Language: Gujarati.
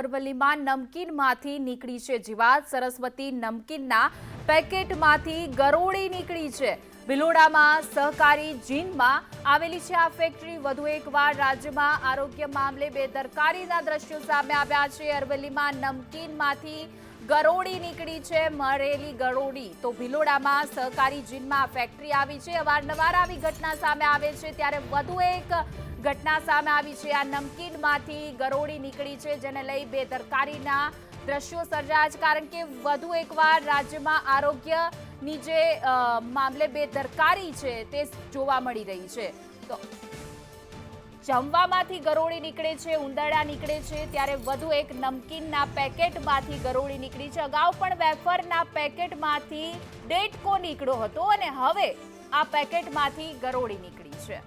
અરવલ્લીમાં નમકીનમાંથી નીકળી છે જીવાત. સરસ્વતી નમકીનના પેકેટમાંથી ગરોળી નીકળી છે. ભિલોડામાં સહકારી જીનમાં આવેલી છે આ ફેક્ટરી. વધુ એકવાર રાજ્યમાં આરોગ્ય મામલે બેદરકારીના દ્રશ્યો સામે આવ્યા છે. અરવલ્લીમાં નમકીનમાંથી ગરોળી નીકળી છે, મરેલી ગરોળી. તો ભિલોડામાં સહકારી જીનમાં ફેક્ટરી આવી છે, અવારનવાર આવી ઘટના સામે આવે છે. ત્યારે વધુ એક ઘટના સામે આવી છે. આ નમકીનમાંથી ગરોળી નીકળી છે, જેને લઈ બેદરકારીના દ્રશ્યો સર્જાયા છે. કારણ કે વધુ એકવાર રાજ્યમાં આરોગ્યની જે મામલે બેદરકારી છે, તે જોવા મળી રહી છે. તો જમવામાંથી ગરોળી નીકળે છે, ઉંદરડા નીકળે છે, ત્યારે વધુ એક નમકીનના પેકેટમાંથી ગરોળી નીકળી છે. અગાઉ પણ વેફરના પેકેટમાંથી ડેટકો નીકળ્યો હતો અને હવે આ પેકેટમાંથી ગરોળી નીકળી છે.